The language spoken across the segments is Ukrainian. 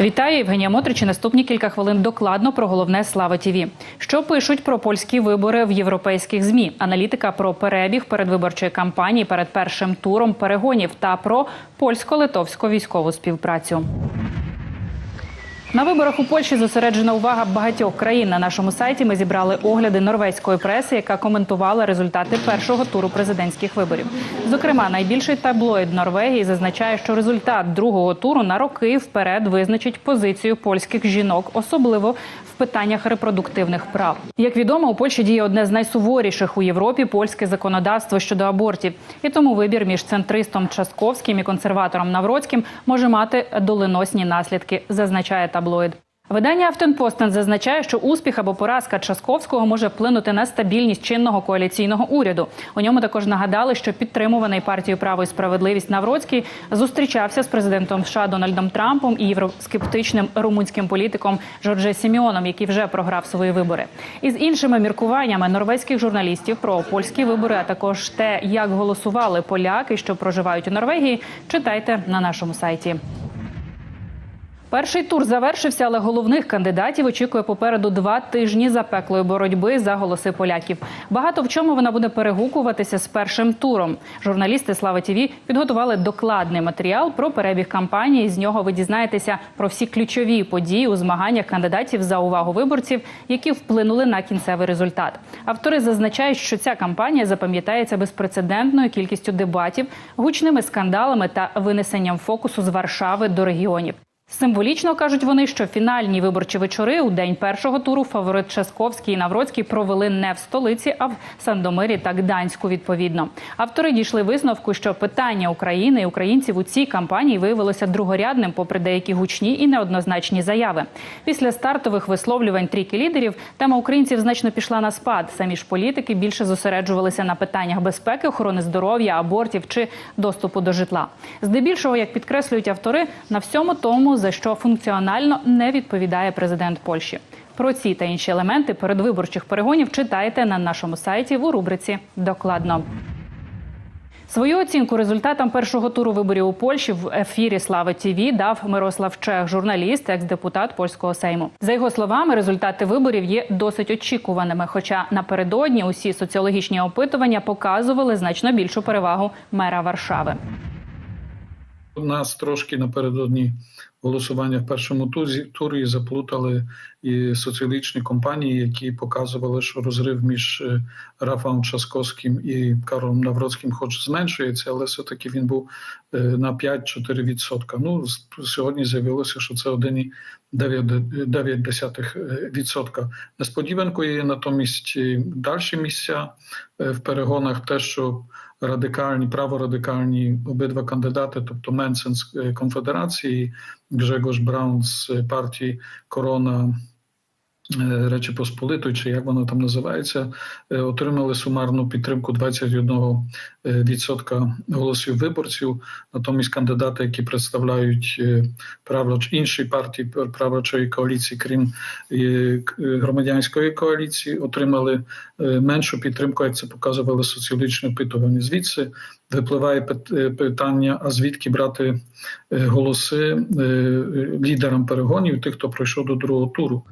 Вітаю, Євгенія Мотрич. Наступні кілька хвилин докладно про головне Слава ТІВІ. Що пишуть про польські вибори в європейських змі? Аналітика про перебіг передвиборчої кампанії перед першим туром перегонів та про польсько-литовську військову співпрацю. На виборах у Польщі зосереджена увага багатьох країн. На нашому сайті ми зібрали огляди норвезької преси, яка коментувала результати першого туру президентських виборів. Зокрема, найбільший таблоїд Норвегії зазначає, що результат другого туру на роки вперед визначить позицію польських жінок, особливо в питаннях репродуктивних прав. Як відомо, у Польщі діє одне з найсуворіших у Європі польське законодавство щодо абортів, і тому вибір між центристом Часковським і консерватором Навроцьким може мати доленосні наслідки, зазначає таблоїд. Видання Автенпостен зазначає, що успіх або поразка Часковського може вплинути на стабільність чинного коаліційного уряду. У ньому також нагадали, що підтримуваний партією право і справедливість Навроцький зустрічався з президентом США Дональдом Трампом і євроскептичним румунським політиком Жорже Сіміоном, який вже програв свої вибори. Із іншими міркуваннями норвезьких журналістів про польські вибори, а також те, як голосували поляки, що проживають у Норвегії, читайте на нашому сайті. Перший тур завершився, але головних кандидатів очікує попереду два тижні запеклої боротьби за голоси поляків. Багато в чому вона буде перегукуватися з першим туром. Журналісти Слава ТІВІ підготували докладний матеріал про перебіг кампанії. З нього ви дізнаєтеся про всі ключові події у змаганнях кандидатів за увагу виборців, які вплинули на кінцевий результат. Автори зазначають, що ця кампанія запам'ятається безпрецедентною кількістю дебатів, гучними скандалами та винесенням фокусу з Варшави до регіонів. Символічно кажуть вони, що фінальні виборчі вечори у день першого туру фаворит Часковський і Навроцький провели не в столиці, а в Сандомирі та Гданську. Відповідно, автори дійшли висновку, що питання України і українців у цій кампанії виявилося другорядним, попри деякі гучні і неоднозначні заяви. Після стартових висловлювань трійки лідерів тема українців значно пішла на спад. Самі ж політики більше зосереджувалися на питаннях безпеки, охорони здоров'я, абортів чи доступу до житла. Здебільшого, як підкреслюють автори, на всьому тому за що функціонально не відповідає президент Польщі. Про ці та інші елементи передвиборчих перегонів читайте на нашому сайті у рубриці Докладно. Свою оцінку результатам першого туру виборів у Польщі в ефірі Слава ТІВІ дав Мирослав Чех, журналіст, екс-депутат польського сейму. За його словами, результати виборів є досить очікуваними. Хоча напередодні усі соціологічні опитування показували значно більшу перевагу мера Варшави. У Нас трошки напередодні голосування в першому тузі турі заплутали і соціологічні компанії, які показували, що розрив між е, Рафалом Часковським і Карлом Навроцьким, хоч зменшується, але все таки він був е, на 5-4 відсотка. Ну сьогодні з'явилося, що це 1,9 відсотка. Несподіванкою є натомість далі місця в перегонах, те, що радикальні, праворадикальні обидва кандидати, тобто Менсен Конфедерації, Гжегош Браун з партії Корона. Речі Посполитої, чи як воно там називається, отримали сумарну підтримку 21% голосів виборців. Натомість кандидати, які представляють правлач іншої партії правлячої коаліції, крім громадянської коаліції, отримали меншу підтримку, як це показували соціологічні опитування. Звідси випливає питання: а звідки брати голоси лідерам перегонів, тих, хто пройшов до другого туру.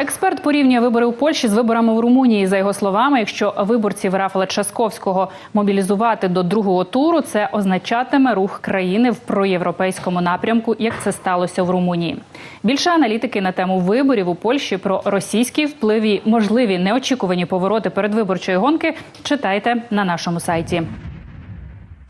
Експерт порівнює вибори у Польщі з виборами у Румунії. За його словами, якщо виборців Рафала Часковського мобілізувати до другого туру, це означатиме рух країни в проєвропейському напрямку, як це сталося в Румунії. Більше аналітики на тему виборів у Польщі про російський вплив і можливі неочікувані повороти передвиборчої гонки читайте на нашому сайті.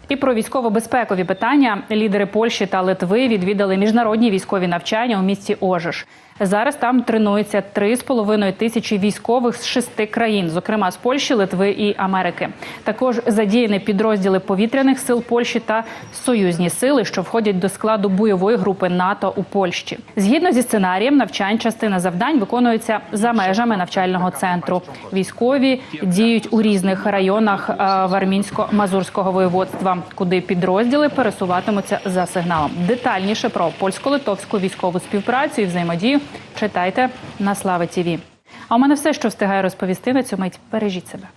І про військово-безпекові питання лідери Польщі та Литви відвідали міжнародні військові навчання у місті Ожиш. Зараз там тренуються 3,5 тисячі військових з шести країн, зокрема з Польщі, Литви і Америки. Також задіяні підрозділи повітряних сил Польщі та союзні сили, що входять до складу бойової групи НАТО у Польщі. Згідно зі сценарієм, навчань частина завдань виконується за межами навчального центру. Військові діють у різних районах Вармінсько-Мазурського воєводства, куди підрозділи пересуватимуться за сигналом. Детальніше про польсько-литовську військову співпрацю і взаємодію читайте на Слава ТІВІ. А у мене все, що встигаю розповісти на цю мить. Бережіть себе.